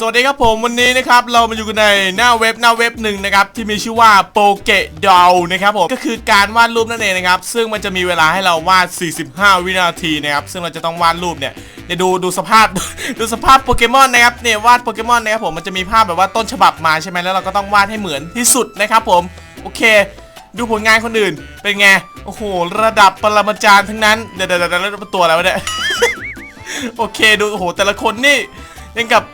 สวัสดีครับผมวันนี้นะครับเรามาอยู่กันในหน้าเว็บหน้าเว็บหนึ่งนะครับที่มีชื่อว่าโปเกดอลนะครับผมก็คือการวาดรูปนั่นเองนะครับซึ่งมันจะมีเวลาให้เราวาด 45 วินาทีนะครับซึ่งเราจะต้องวาดรูปเนี่ยเนี่ยดูดูสภาพดูสภาพโปเกมอนนะครับเนี่ยวาดโปเกมอนนะครับผมมันจะมีภาพแบบว่าต้นฉบับมาใช่ไหมแล้วเราก็ต้องวาดให้เหมือนที่สุดนะครับผมโอเค ดูผลงานคนอื่นเป็นไงโอ้โหระดับปรมาจารย์ทั้งนั้นเดี๋ยวเดี๋ยวเดี๋ยวแล้วตัวอะไรวะเนี่ยโอเคดูโอ้โหแต่ละคนนี่ยังกับ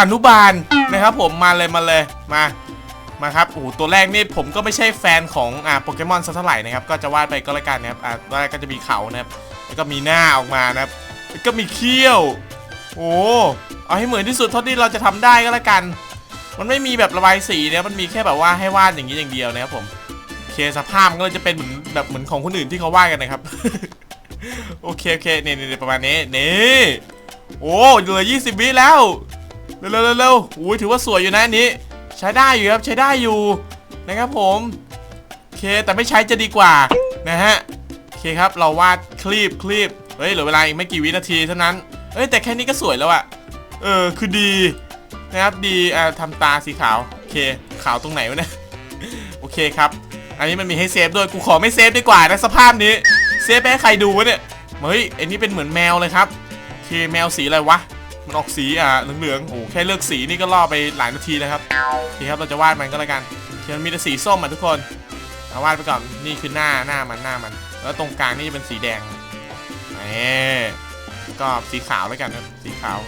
อนุบาลนะครับผมมาเลยมาเลยมามาครับโอ้ตัวแรกนี่ผมก็ไม่ใช่แฟนของอ่าโปเกมอนสักเท่าไหร่นะครับก็จะวาดไปก็แล้วกันนะครับอ่าตัวแรกก็จะมีเขานะครับแล้วก็มีหน้าออกมานะครับแล้วก็มีเขี้ยว โอ้เอาให้เหมือนที่สุดเท่าที่เราจะทำได้ก็แล้วกัน มันไม่มีแบบระบายสีนะมันมีแค่แบบว่าให้วาดอย่างนี้อย่างเดียวนะครับผมโอเคสภาพก็เลยจะเป็นเหมือนแบบเหมือนของคนอื่นที่เขาวาดกันนะครับโอเคโอเคเนี่ยเนี่ยประมาณนี้นี่โอ้เหลือ 20 วิแล้ว เร็วเร็วเร็วเร็วโอ้ยถือว่าสวยอยู่นะอันนี้ ใช้ได้อยู่ครับใช้ได้อยู่นะครับผมโอเคแต่ไม่ใช้จะดีกว่านะฮะโอเคครับเราวาดคลีปคลีปเฮ้ยเหลือเวลาอีกไม่กี่วินาทีเท่านั้นเอ้ยแต่แค่นี้ก็สวยแล้วอะเออคือดีนะครับดีอ่าทำตาสีขาวโอเคขาวตรงไหนวะเนี่ยโอเคครับ อันนี้มันมีให้เซฟด้วยกูขอไม่เซฟดีกว่านะสภาพนี้เซฟไปให้ใครดูวะเนี่ยเฮ้ยอันนี้เป็นเหมือนแมวเลยครับโอเคแมวสีอะไรวะ มันออกสีอ่าเหลืองๆโอ้โหแค่เลือกสีนี่ก็ล่อไปหลายนาทีแล้วครับโอเคครับเราจะวาดมันก็แล้วกันเคมันมีแต่สีส้มอะทุกคนเอาวาดไปก่อนนี่คือหน้าหน้ามันหน้ามัน แล้วตรงกลางนี่จะเป็นสีแดงนี่ก็สีขาวแล้วกันครับสีขาว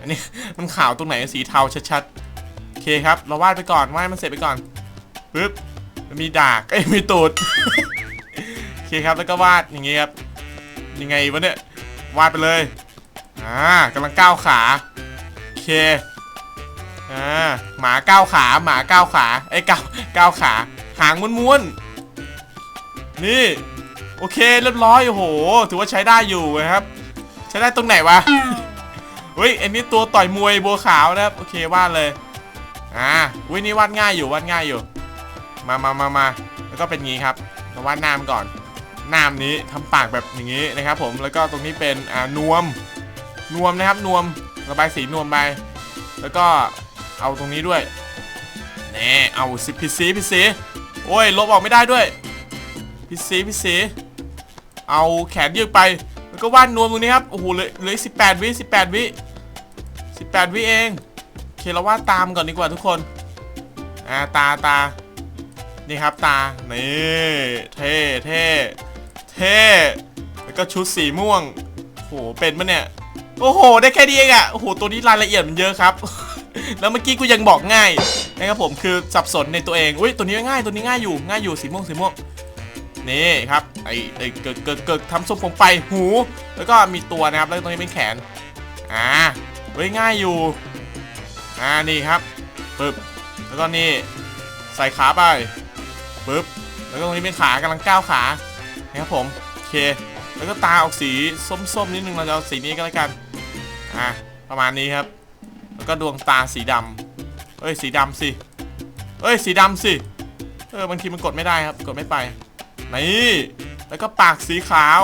อันนี้มันขาวตรงไหนสีเทาชัดๆโอเคครับ เราวาดไปก่อนวาดมันเสร็จไปก่อนปึ๊บมีดากเอ้ยมีตูดโอเคครับแล้วก็วาดอย่างงี้ครับยังไงวะเนี่ยวาดไปเลย อ่ากำลังก้าวขาโอเคอ่าหมาก้าวขาหมาก้าวขาไอ้ก้าวก้าวขาหางม้วนๆนี่โอเคเรียบร้อยโอ้โหถือว่าใช้ได้อยู่นะครับ ใช้ได้ตรงไหนวะเฮ้ยอันนี้ตัวต่อยมวยบัวขาวนะครับโอเควาดเลยอ่าวินี่วาดง่ายอยู่วาดง่ายอยู่ มามามามาแล้วก็เป็นงี้ครับเราวาดน้ามนก่อนน้ามนี้ทำปากแบบอย่างนี้นะครับ ผมแล้วก็ตรงนี้เป็นอ่านวม นวมนะครับนวมระบายสีนวมไปแล้วก็เอาตรงนี้ด้วยแน่เอาสิพิซีพิซีโอ้ยลบออกไม่ได้ด้วยพิซีพิซีเอาแขนยืดไปแล้วก็วาดนวมตรงนี้ครับโอ้โหเหลยเลือสิบแปดวิสิบแปดวิสิบแปดวิเองเคเราวาดตามก่อนดีกว่าทุกคนอ่าตาตานี่ครับตานี่เท่เท่เท่แล้วก็ชุดสีม่วงโหเป็นปะเนี่ย โอ้โห ได้แค่นี้เองอะโอ้โห ตัวนี้รายละเอียดมันเยอะครับ แล้วเมื่อกี้กูยังบอกง่ายนะครับผมคือสับสนในตัวเอง อุ้ย ตัวนี้ง่าย ตัวนี้ง่ายอยู่ ง่ายอยู่ สีม่วง สีม่วง นี่ครับ ไอ้ไอ้เกิดเกิดเกิดทำทรงผมไป หู แล้วก็มีตัวนะครับ แล้วตรงนี้เป็นแขน อ่าเฮ้ยง่ายอยู่ อ่า นี่ครับปึ๊บ แล้วก็นี่ ใส่ขาไปปึ๊บ แล้วก็ตรงนี้เป็นขากำลังก้าวขา นะครับผม โอเค แล้วก็ตาออกสีส้มๆนิดนึง เราจะเอาสีนี้ก็แล้วกัน อะประมาณนี้ครับ แล้วก็ดวงตาสีดำเอ้ยสีดำสิเอ้ยสีดำสิเออบางทีมันกดไม่ได้ครับ กดไม่ไปนี่แล้วก็ปากสีขาว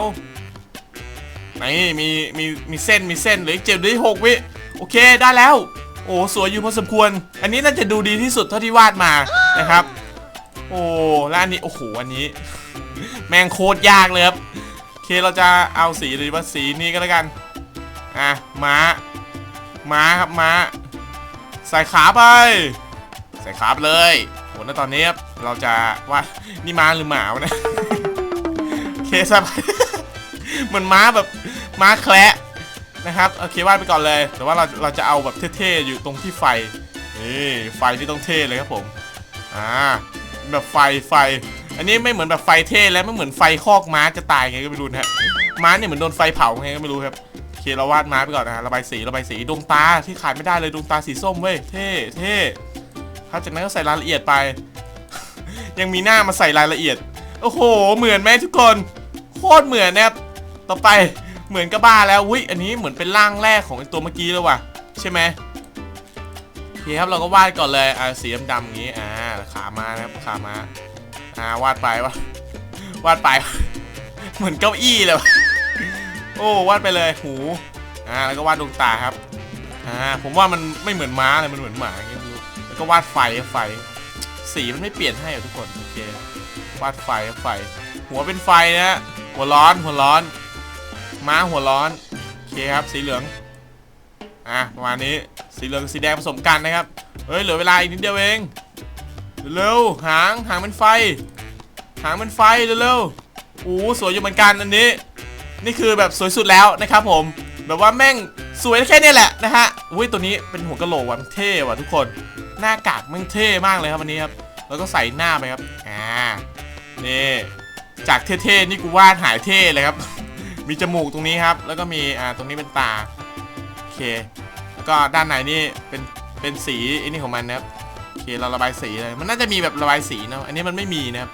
นี่มีมีมีเส้นมีเส้นเหลือเจ็ดเหลืออีหกวิโอเคได้แล้ว โอ้สวยอยู่พอสมควร อันนี้น่าจะดูดีที่สุดเท่าที่วาดมานะครับ โอ้แล้วอันนี้โอ้โหอันนี้ แมงโคตรยากเลยครับโอเคเราจะเอาสีหรือว่าสีนี้ก็แล้วกัน อะม้า ม้าครับม้า ใส่ขาไป ใส่ขาไปเลยโหแล้วตอนนี้ครับเราจะว่านี่ม้าหรือหมาวะเนะโอเคสบายเหมือนม้าแบบม้าแคระนะครับโอเควาดไปก่อนเลย แต่ว่าเราเราจะเอาแบบเท่ๆอยู่ตรงที่ไฟนี่ไฟที่ต้องเท่เลยครับผมอ่าแบบไฟไฟ อันนี้ไม่เหมือนแบบไฟเท่แล้วไม่เหมือนไฟคอกม้าจะตายไงก็ไม่รู้นะฮะม้าเนี่ยเหมือนโดนไฟเผาไงก็ไม่รู้ครับ เคเราวาดม้าไปก่อนนะฮะระบายสีระบายสีดวงตาที่ขาดไม่ได้เลยดวงตาสีส้มเว้ยเท่เท่ครับจากนั้นก็ใส่รายละเอียดไป ยังมีหน้ามาใส่รายละเอียด โอ้โห เหมือนไหมทุกคน โคตรเหมือนนะครับต่อไปเหมือนกับบ้าแล้วอุ้ยอันนี้เหมือนเป็นร่างแรกของตัวเมื่อกี้เลยว่ะ ใช่ไหมโอเคครับเราก็วาดก่อนเลยอ่าสีดำๆอย่างนี้อ่าขามานะครับขามาอ่าวาดไปวะวาดไป เหมือนเก้าอี้เลยวะ โอ้วาดไปเลยหูอ่าแล้วก็วาดดวงตาครับอ่าผมว่ามันไม่เหมือนม้าเลยมันเหมือนหมาอย่างเงี้ยไม่รู้แล้วก็วาดไฟไฟ สีมันไม่เปลี่ยนให้เหรอทุกคนโอเควาดไฟไฟ หัวเป็นไฟนะหัวร้อนหัวร้อน ม้าหัวร้อนโอเคครับสีเหลืองอะประมาณนี้สีเหลืองสีแดงผสมกันนะครับเฮ้ยเหลือเวลาอีกนิดเดียวเองเร็วหางหางเป็นไฟ หางเป็นไฟเร็วๆโอ้สวยอยู่เหมือนกันอันนี้ นี่คือแบบสวยสุดแล้วนะครับผม แบบว่าแม่งสวยแค่เนี้แหละนะฮะอุ้ยตัวนี้เป็นหัวกะโหลกว่ะมันเท่ว่ะทุกคน หน้ากากแม่งเท่มากเลยครับวันนี้ครับแล้วก็ใส่หน้าไปครับอ่านี่จากเท่ๆนี่กูวาดหายเท่เลยครับ มีจมูกตรงนี้ครับ แล้วก็มีอ่าตรงนี้เป็นตาโอเค แล้วก็ด้านในนี่เป็นเป็นสีอ้นี่ของมันนะครับโอเคเราระบายสีเลยมันน่าจะมีแบบระบายสีเนอะอันนี้มันไม่มีนะครับ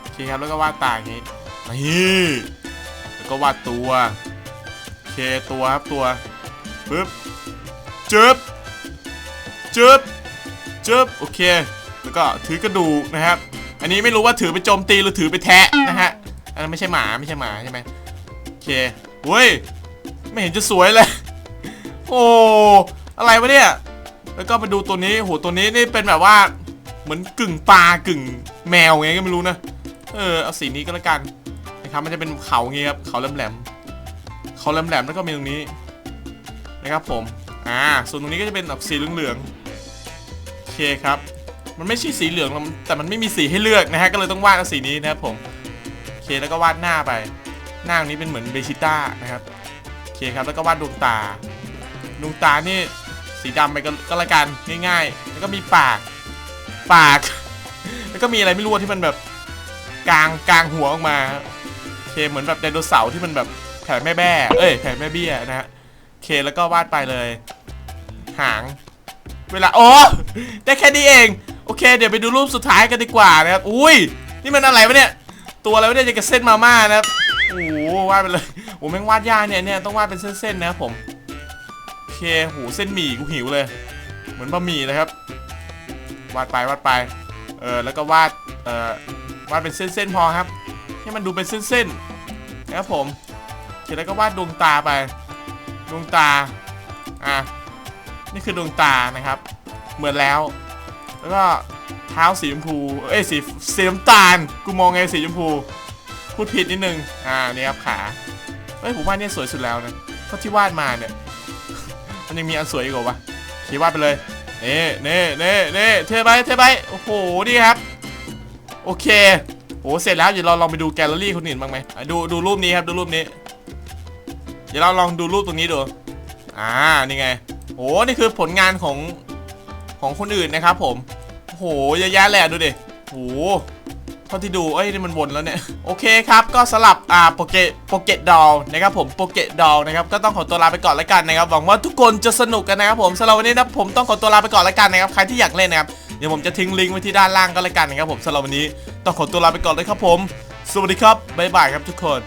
โอเคครับแล้วก็วาดตาอย่างนี้นี่ ก็วาดตัวโอเคตัวครับตัวปึ๊บจึ๊บจึ๊บจึ๊บโอเค แล้วก็ถือกระดูกนะครับ อันนี้ไม่รู้ว่าถือไปโจมตีหรือถือไปแทะนะฮะอันนั้นไม่ใช่หมาไม่ใช่หมาใช่ไหมโอเคเว้ยไม่เห็นจะสวยเลย โอ้อะไรวะเนี่ยแล้วก็ไปดูตัวนี้โหตัวนี้นี่เป็นแบบว่า เหมือนกึ่งปลากึ่งแมวไงก็ไม่รู้นะ เออเอาสีนี้ก็แล้วกัน นะครับมันจะเป็นเขาอย่างงี้ครับเขาแหลมๆเขาแหลมๆแล้วก็มีตรงนี้นะครับผมอ่าส่วนตรงนี้ก็จะเป็นแบบสีเหลืองๆโอเคครับ มันไม่ใช่สีเหลืองแต่มันไม่มีสีให้เลือกนะฮะก็เลยต้องวาดเอาสีนี้นะครับผมโอเคแล้วก็วาดหน้าไป หน้างนี้เป็นเหมือนเบชิต้านะครับโอเคครับแล้วก็วาดดวงตาดวงตานี่สีดำไปก็แล้วกันง่าย ๆ แล้วก็มีปากปาก แล้วก็มีอะไรไม่รู้ที่มันแบบกลางกลางหัวออกมา เคเหมือนแบบไดโนเสาร์ที่มันแบบแผ่แม่แบ้เอ้ยแผ่แม่เบี้ยนะฮะเคแล้วก็วาดไปเลย หาง เวลาโอ้ได้แค่นี้เอง โอเค เดี๋ยวไปดูรูปสุดท้ายกันดีกว่านะครับอุ้ยนี่มันอะไรวะเนี่ย ตัวอะไรวะเนี่ยจะกับเส้นมาม่านะครับโอ้โหวาดไปเลยโอ้แม่งวาดยากเนี่ยเนี่ยต้องวาดเป็นเส้นๆนะครับผมโอเคโหเส้นหมี่กูหิวเลย เหมือนบะหมี่นะครับ วาดไปวาดไปเออแล้วก็วาดเออวาดเป็นเส้นๆพอครับ ให้มันดูเป็นเส้นๆนะครับผมโอเคแล้วก็วาดดวงตาไปดวงตาอะนี่คือดวงตานะครับ เหมือนแล้ว แล้วก็เท้าสีชมพูเอ้ยสีสีน้ำตาลกูมองไงสีชมพู พูดผิดนิดนึงอ่านี่ครับขาเฮ้ยผมว่าเนี่ยสวยสุดแล้วนะเท่าะที่วาดมาเนี่ยมันยังมีอันสวยอีกเหรอวะขีวาดไปเลยเน่เน่เน่เน่เทไปเทไปโอ้โหนี่ครับ โอเค โอ้เสร็จแล้วเดี๋ยวเราลองไปดูแกลเลอรี่คนอื่นบ้างไหมดูดูรูปนี้ครับดูรูปนี้ เดี๋ยวเราลองดูรูปตรงนี้ดู อ่านี่ไงโอ้นี่คือผลงานของของคนอื่นนะครับผมโอ้โหเยอะแยะแหละดูดิโอ้ เท่าที่ดูเอ้ยนี่มันวนแล้วเนี่ย โอเคครับก็สลับอ่าโปเกโปเกตดอลนะครับผมโปเกตดอลนะครับก็ต้องขอตัวลาไปก่อนแล้วกันนะครับหวังว่าทุกคนจะสนุกกันนะครับผมสำหรับวันนี้นะผมต้องขอตัวลาไปก่อนแล้วกันนะครับใครที่อยากเล่นนะครับเดี๋ยวผมจะทิ้งลิงก์ไว้ที่ด้านล่างก็แล้วกันนะครับผมสำหรับวันนี้ต้องขอตัวลาไปก่อนเลยครับผม สวัสดีครับบ๊ายบายครับทุกคน